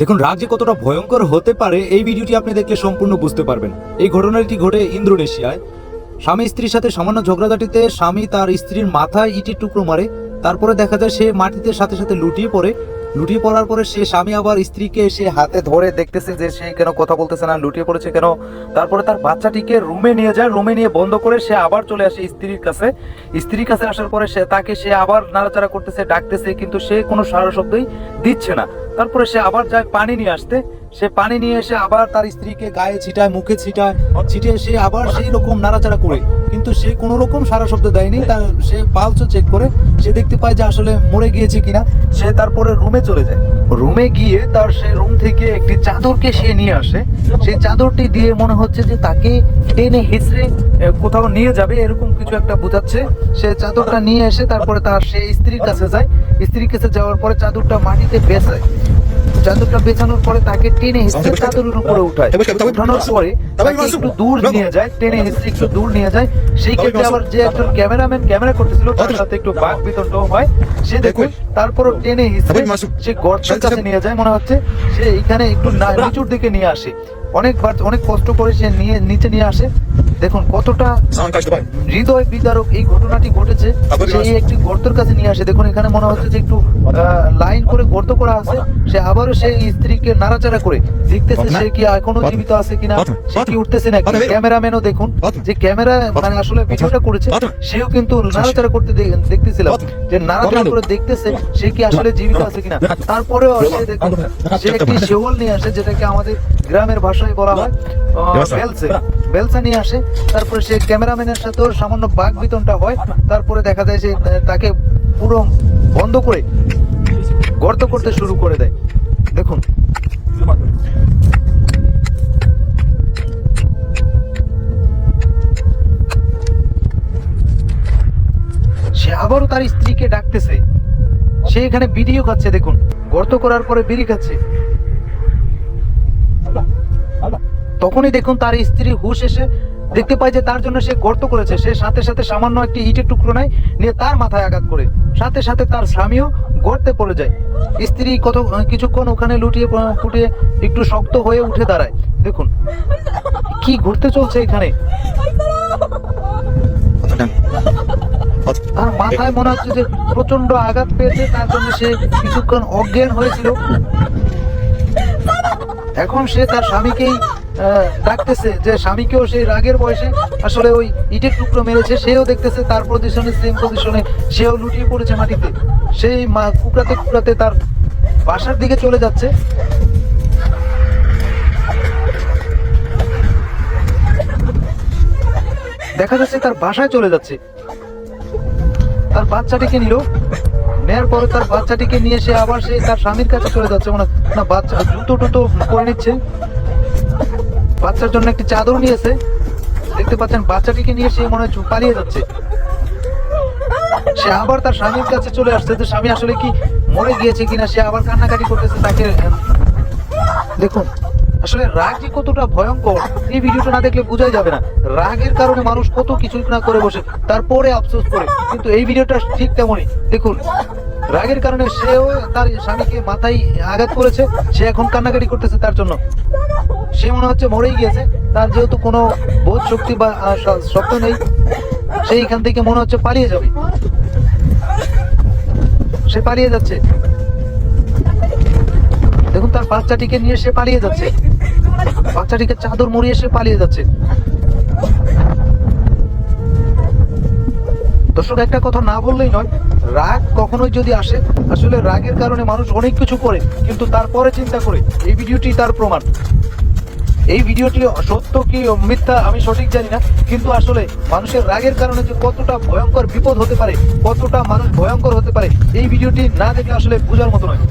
দেখুন, রাগ যে কতটা ভয়ঙ্কর হতে পারে, এই ভিডিওটি আপনি দেখলে সম্পূর্ণ বুঝতে পারবেন। এই ঘটনাটি ঘটে ইন্দোনেশিয়ায়। স্বামী স্ত্রীর সাথে সামান্য ঝগড়াঝাটিতে স্বামী তার স্ত্রীর মাথায় ইটির টুকরো মারে, তারপরে দেখা যায় সে মাটিতে সাথে সাথে লুটিয়ে পড়ে। লুটিয়ে পড়ার পরে সে স্বামী আবার স্ত্রীকে সে হাতে ধরে দেখতেছে যে সে কেন কথা বলতেছে না, লুটিয়ে পড়েছে কেন? তারপরে তার বাচ্চাটিকে রুমে নিয়ে যায়, রুমে নিয়ে বন্ধ করে সে আবার চলে আসে স্ত্রীর কাছে। স্ত্রীর কাছে আসার পরে সে তাকে সে আবার নাড়াচাড়া করতেছে, ডাকতেছে, কিন্তু সে কোনো সারা শব্দই দিচ্ছে না। তারপরে সে আবার যায় পানি নিয়ে আসতে। সে পানি নিয়ে এসে আবার তার স্ত্রীকে গায়ে ছিটায়, মুখে ছিটায়, ছিটিয়ে সে আবার সেই রকম নাড়াচাড়া করে। কিন্তু সে কোনো রকম সারা শব্দ দেয়নি, তার সে পালসও চেক করে, সে দেখতে পায় যে আসলে মরে গিয়েছে কিনা। সে তারপরে রুমে চলে যায়। রুমে গিয়ে তার সে রুম থেকে একটি চাদরকে সে নিয়ে আসে। সেই চাদরটি দিয়ে মনে হচ্ছে যে তাকে টেনে হেসড়ে কোথাও নিয়ে যাবে, এরকম কিছু একটা বোঝাচ্ছে। সে চাদরটা নিয়ে এসে তারপরে তার সে স্ত্রীর কাছে যায়। স্ত্রীর কাছে যাওয়ার পরে চাদরটা মাটিতে বেসায়। চাদরটা বেছানোর পরে তাকে টেনে হিস্ট্রি চাদরের উপরে উঠায়। উঠানোর পরে তাকে একটু দূর নিয়ে যায় টেনে হিস্ট্রি একটু দূর নিয়ে যায়। সেই ক্ষেত্রে আবার যে একজন ক্যামেরাম্যান ক্যামেরা করতেছিল তার সাথে একটু বাঘ বিতর্ক হয়। সে দেখুন। তারপরও টেনে হিস্ট্রি সে গর্তের কাছে নিয়ে যায় মনে হচ্ছে সে এখানে একটু নিচুর দিকে নিয়ে আসে। অনেকবার অনেক কষ্ট করে সে নিয়ে নিচে নিয়ে আসে। দেখুন কতটা? হৃদয় বিদারক এই ঘটনাটি ঘটেছে। সেই একটি গর্তের কাছে নিয়ে আসে। দেখুন এখানে মনে হচ্ছে যে একটু লাইন করে গর্ত করা আছে। সে আবারও সেই স্ত্রীকে নাড়াচাড়া করে দেখতেছে সে কি এখনও জীবিত আছে কিনা। সে কি উঠতেছে নাকি? ক্যামেরাম্যানও দেখুন যে ক্যামেরা মানে আসলে ভিডিওটা করেছে। সেও কিন্তু নাড়াচাড়া করতে দেখতেছিলাম যে নাড়াচাড়া করে দেখতেছে সে কি আসলে জীবিত আছে কিনা। তারপরেও সে দেখুন সে একটি শেওল নিয়ে আসে যেটাকে আমাদের গ্রামের ভাষায় বলা হয়। বেলসে বেলসা নিয়ে আসে। তারপরে সে ক্যামেরাম্যানের সাথেও সামান্য বাঘ বিতনটা হয়। তারপরে দেখা যায় যে তাকে পুরো বন্ধ করে গর্ত করতে শুরু করে দেয়। দেখুন। সে আবারও তার স্ত্রীকে ডাকতেছে। সে এখানে ভিডিও খাচ্ছে দেখুন। গর্ত করার পরে বিড়ি খাচ্ছে। তখনই দেখুন তার স্ত্রী হুশ এসে দেখতে পায় যে তার জন্য সে গর্ত করেছে। সে সাথে সাথে সামান্য একটি ইটের টুকরো নেয়, নিয়ে তার মাথায় আঘাত করে। সাথে সাথে তার স্বামীও গর্তে পড়ে যায়। স্ত্রী কত কিছুক্ষণ ওখানে লুটিয়ে ফুটিয়ে একটু শক্ত হয়ে উঠে দাঁড়ায়। দেখুন, কি ঘুরতে চলছে এখানে? তার মাথায় মনে হচ্ছে যে প্রচণ্ড আঘাত পেয়েছে, তার জন্য সে কিছুক্ষণ অজ্ঞান হয়েছিল। এখন সে তার স্বামীকেই ডাকতেছে যে স্বামীকেও সেই রাগের বয়সে আসলে ওই ইটের টুকরো মেরেছে, সেও দেখতেছে তার পজিশনে সেম পজিশনে সেও লুটিয়ে পড়েছে মাটিতে। সেই মা কুকরাতে কুকরাতে তার বাসার দিকে চলে যাচ্ছে। দেখা যাচ্ছে তার বাসায় চলে যাচ্ছে। তার বাচ্চাটিকে নিল। নেয়ার পরে তার বাচ্চাটিকে নিয়ে সে আবার সে তার স্বামীর কাছে চলে যাচ্ছে। মানে না, বাচ্চা জুতো টুতো করে নিচ্ছে। বাচ্চার জন্য একটি চাদর নিয়েছে। দেখতে পাচ্ছেন বাচ্চাটিকে নিয়ে সে মনে হয় পালিয়ে যাচ্ছে। সে আবার তার স্বামীর কাছে চলে আসছে। যে স্বামী আসলে কি মরে গিয়েছে কিনা, সে আবার কান্নাকাটি করতেছে তাকে দেখুন, আসলে রাগ যে কতটা ভয়ঙ্কর, এই ভিডিওটা না দেখলে বোঝাই যাবে না। রাগের কারণে মানুষ কত কিছু না করে বসে, তারপরে আফসোস করে। কিন্তু এই ভিডিওটা ঠিক তেমনই। দেখুন, রাগের কারণে সেও তার স্বামীকে মাথায় আঘাত করেছে, সে এখন কান্নাকাটি করতেছে তার জন্য। সে মনে হচ্ছে মরেই গিয়েছে। তার যেহেতু কোনো বোধ শক্তি বা শব্দ নেই, সে এখান থেকে মনে হচ্ছে পালিয়ে যাবে। সে পালিয়ে যাচ্ছে। দেখুন, তার বাচ্চাটিকে নিয়ে সে পালিয়ে যাচ্ছে। বাচ্চাটিকে চাদর মুড়িয়ে সে পালিয়ে যাচ্ছে। দর্শক, একটা কথা না বললেই নয়, রাগ কখনোই যদি আসে, আসলে রাগের কারণে মানুষ অনেক কিছু করে, কিন্তু তারপরে চিন্তা করে। এই ভিডিওটি তার প্রমাণ। এই ভিডিওটি সত্য কি মিথ্যা আমি সঠিক জানি না, কিন্তু আসলে মানুষের রাগের কারণে যে কতটা ভয়ঙ্কর বিপদ হতে পারে, কতটা মানুষ ভয়ঙ্কর হতে পারে, এই ভিডিওটি না দেখে আসলে বোঝার মতো নয়।